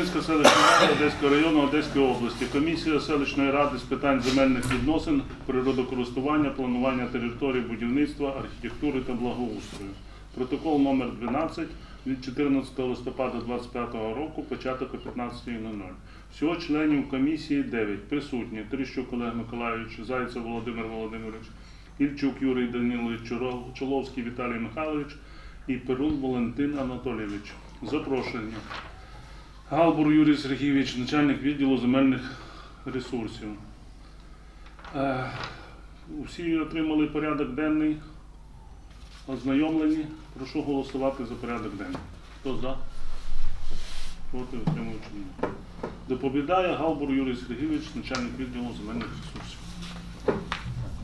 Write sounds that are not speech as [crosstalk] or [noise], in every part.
Володимирська селищна рада Одеського району Одеської області. Комісія селищної ради з питань земельних відносин, природокористування, планування території, будівництва, архітектури та благоустрою. Протокол номер 12 від 14 листопада 2025 року, початок о 15.00. Всього членів комісії 9. Присутні Трищук Олег Миколайович, Зайцев Володимир Володимирович, Ільчук Юрій Данилович, Чоров- Чоловський Віталій Михайлович і Перун Валентин Анатолійович. Запрошення. Галбур Юрій Сергійович, начальник відділу земельних ресурсів. Е, Усі отримали порядок денний. Ознайомлені. Прошу голосувати за порядок денний. Хто за? Проти отримуючи. Доповідає Галбур Юрій Сергійович, начальник відділу земельних ресурсів.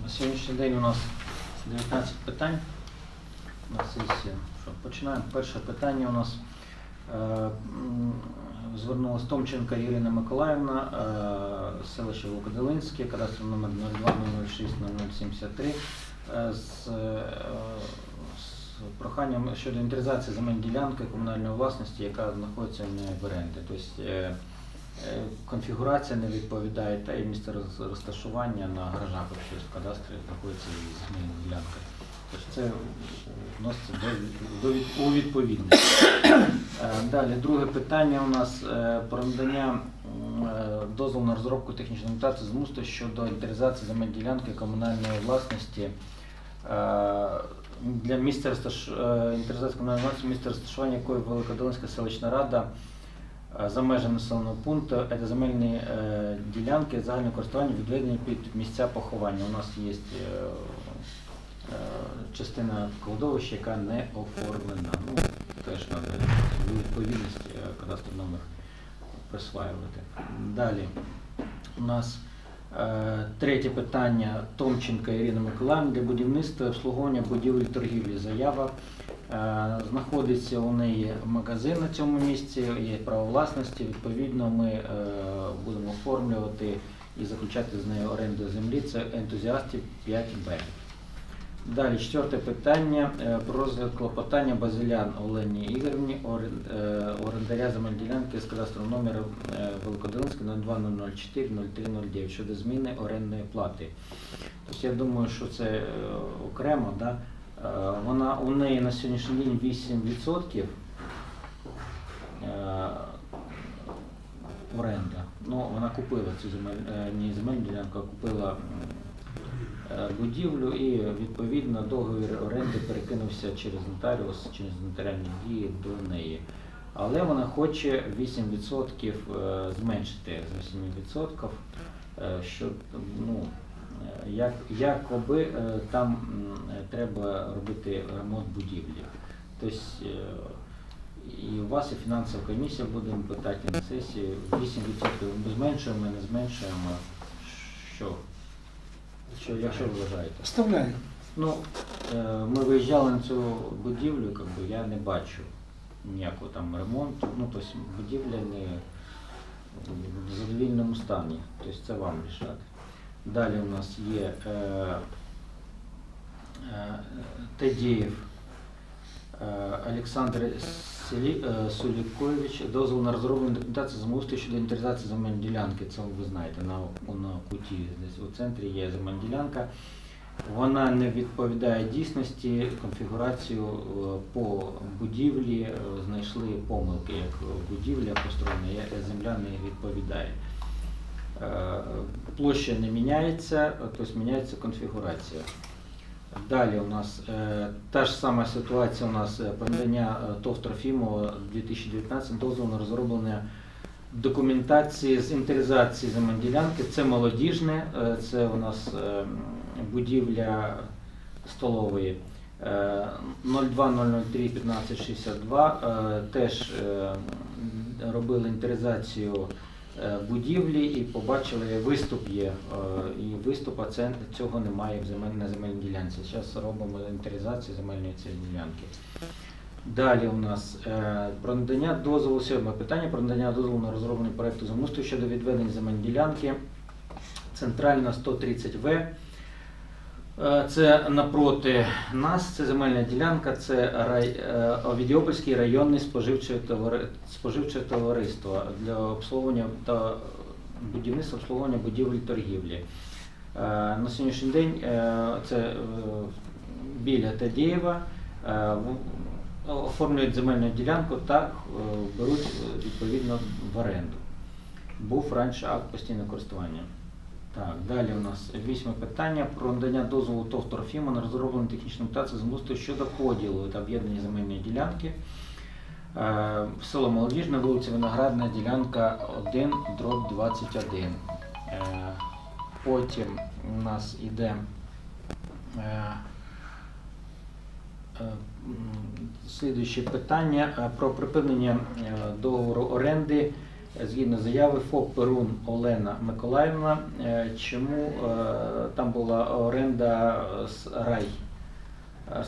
На сьогоднішній день у нас 19 питань на сесії. Що, починаємо. Перше питання у нас е, звернулася Томченка Ірина Миколаївна, е, селище Волкоделинське, кадастровий номер 02060073 е, з, е, з проханням щодо інвентаризації земельної ділянки комунальної власності, яка знаходиться не в оренді. Тобто Конфігурація не відповідає та і місце розташування на гаражах якщо в кадастрі знаходиться земельна ділянка. Тобто це вноситься до, від- до у відповідність. [coughs] Е, Далі, друге питання у нас е, про надання е, дозволу на розробку технічної документації з мусту щодо інвентаризації земельної ділянки комунальної власності е, для місця е, власності, місця розташування якої Великодолинська селищна рада Е, за межами населеного пункту це земельні е, ділянки загального користування відведені під місця поховання. У нас є е, е, частина кладовища, яка не оформлена. Ну, теж треба відповідність е, кадастровий номер присваювати. Далі у нас е, третє питання Томченка Ірина Миколаївна для будівництва і обслуговування будівель торгівлі. Заява Е, Знаходиться у неї магазин на цьому місці, є право власності. Відповідно, ми е, будемо оформлювати і заключати з нею оренду землі. Це ентузіастів 5Б. Далі, четверте питання е, про розгляд клопотання Базилян Олені Ігорівні, е, орендаря земельної ділянки з кадастровим номером е, Великодолинська 0204 0309 щодо зміни орендної плати. Тобто я думаю, що це окремо, да? Вона у неї на сьогоднішній день 8% е, оренда. Ну, вона купила цю земель, не земельну ділянку, а купила будівлю і відповідно договір оренди перекинувся через нотаріус, через нотаріальні дії до неї. Але вона хоче 8% е, зменшити з 8%, е, щоб ну, Е, Як, якоби е, там е, треба робити ремонт будівлі. Тобто е, і у вас і фінансова комісія будемо питати на сесії 8% ми зменшуємо, не зменшуємо. Що? Що, якщо ви вважаєте? Вставляю. Ну, е, ми виїжджали на цю будівлю, как би, я не бачу ніякого там ремонту. Ну, тобто будівля не в задовільному стані. Тобто це вам рішати. Далі у нас є е, е, Тедіїв е, Олександр Селі, е, Сулікович, дозвол на розроблення документації замовити щодо інвентаризації земельної ділянки. Це ви знаєте, на, на куті десь у центрі є земельна ділянка. Вона не відповідає дійсності, конфігурацію е, по будівлі е, знайшли помилки, як будівля построєна, земля не відповідає. Площа не міняється, тобто міняється конфігурація. Далі у нас е, та ж сама ситуація у нас е, про надання е, ТОВ Трофімова 2019 дозволу на розроблення документації з інвентаризації земельної ділянки. Це молодіжне, е, це у нас е, будівля столової. Е, 02.003 1562 е, теж е, робили інвентаризацію е, будівлі і побачили, виступ є, е, і виступа цього немає в на земельній ділянці. Зараз робимо інвентаризацію земельної цієї ділянки. Далі у нас е, про надання дозволу, сьоме питання про надання дозволу на розроблення проєкту замусту щодо відведення земельної ділянки. Центральна 130В. Е, Це напроти нас, це земельна ділянка, це рай, е, Овідіопольський районний споживче, товариство для обслуговування та будівництва обслуговування будівель торгівлі. Е, На сьогоднішній день е, це е, біля Тадієва е, оформлюють земельну ділянку та е, беруть е, відповідно в оренду. Був раніше акт постійного користування. Так, далі у нас вісьме питання про надання дозволу ТОВ «Торфіма» на розроблення технічної документації землеустрою щодо поділу та об'єднання земельної ділянки. Е, Село Молодіжне, вулиця Виноградна, ділянка 1, дроб 21. Е, Потім у нас іде е, е, слідуюче питання про припинення договору оренди згідно заяви ФОП Перун Олена Миколаївна. Е, Чому е, там була оренда е, з рай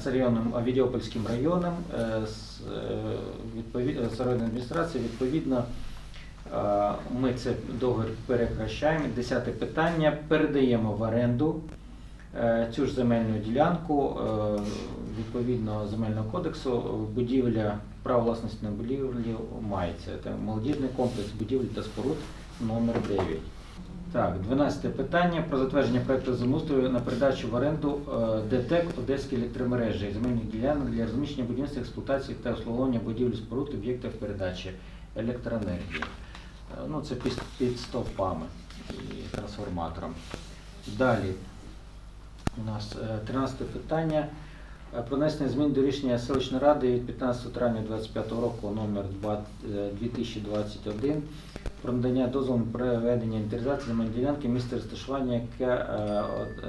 з районом Авідіопольським районом з, районної адміністрації відповідно. Ми це договір перекращаємо. Десяте питання. Передаємо в оренду цю ж земельну ділянку е, відповідно земельного кодексу. Будівля право власності на будівлю мається. Це молодіжний комплекс будівель та споруд номер 9. Так, 12 питання про затвердження проекту землеустрою на передачу в оренду е, ДТЕК Одеські електромережі земельних ділянок для розміщення будівництва експлуатації та обслуговування будівель споруд об'єктів передачі електроенергії. Е, Ну, це під, під стовпами і трансформатором. Далі у нас е, 13 питання. Е, Про внесення змін до рішення селищної ради від 15 травня 2025 року номер 2, е, 2021 про надання дозволу проведення інвентаризації земельної ділянки місця розташування, яке е,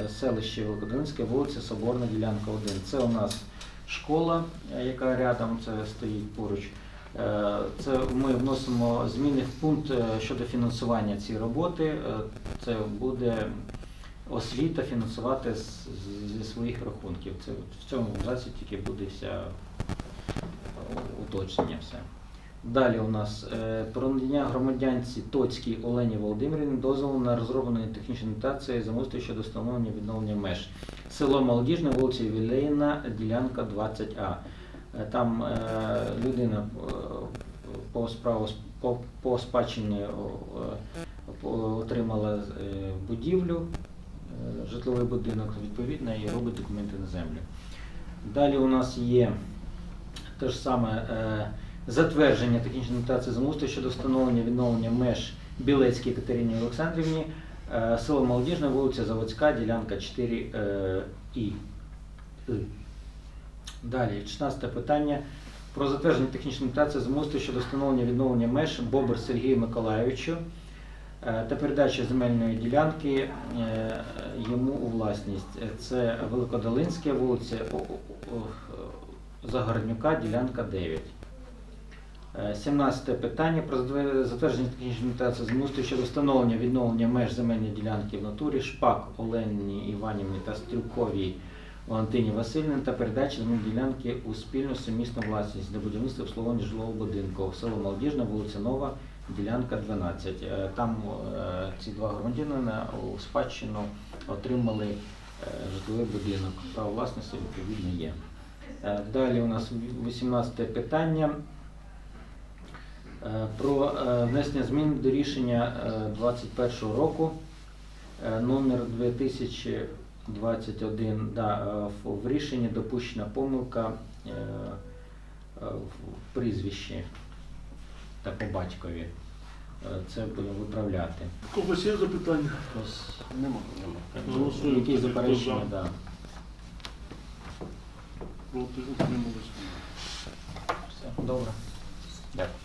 е, селище Великодолинське, вулиця Соборна, ділянка 1. Це у нас школа, е, яка рядом це стоїть поруч. Е, Це ми вносимо зміни в пункт е, щодо фінансування цієї роботи. Е, Це буде освіта фінансувати з- з- зі своїх рахунків. Це в цьому абзаці тільки буде вся е, уточнення все. Далі у нас е, про надання громадянці Тоцькій Олені Володимирівні дозволу на розроблення технічної документації замовства щодо встановлення відновлення меж. Село Молодіжне, вулиця Ювілейна, ділянка 20А. Е, Там е, людина е, по справу по, по спадщині е, отримала е, будівлю, житловий будинок, відповідно, і робить документи на землю. Далі у нас є те ж саме е, затвердження технічної документації землеустрою щодо встановлення відновлення меж Білецькій Катерині Олександрівні, е, село Молодіжне, вулиця Заводська, ділянка 4 е, І. Далі, 16 питання. Про затвердження технічної документації землеустрою щодо встановлення відновлення меж Бобр Сергію Миколайовичу е, та передачі земельної ділянки е, йому у власність. Е, Це Великодолинська вулиця Загороднюка, ділянка 9. Е, 17 питання про затвердження технічної документації землеустрою щодо встановлення відновлення меж земельної ділянки в натурі Шпак Олені Іванівні та Стрюковій Валентині Васильівні та передачі земельної ділянки у спільну сумісну власність для будівництва обслуговування жилого будинку. Село Молодіжна, вулиця Нова, ділянка 12. Е, Там е, ці два громадянина у спадщину отримали е, житловий будинок. Право власності відповідно є. Далі у нас 18 питання. Про внесення змін до рішення 2021 року номер 2021. Да, в- рішенні допущена помилка в прізвищі та по батькові. Е, Це будемо виправляти. У когось є запитання? Ось, Нема. Нема. Голосуємо. Які заперечення, так. да. Проти утримались. Все, добре. Дякую.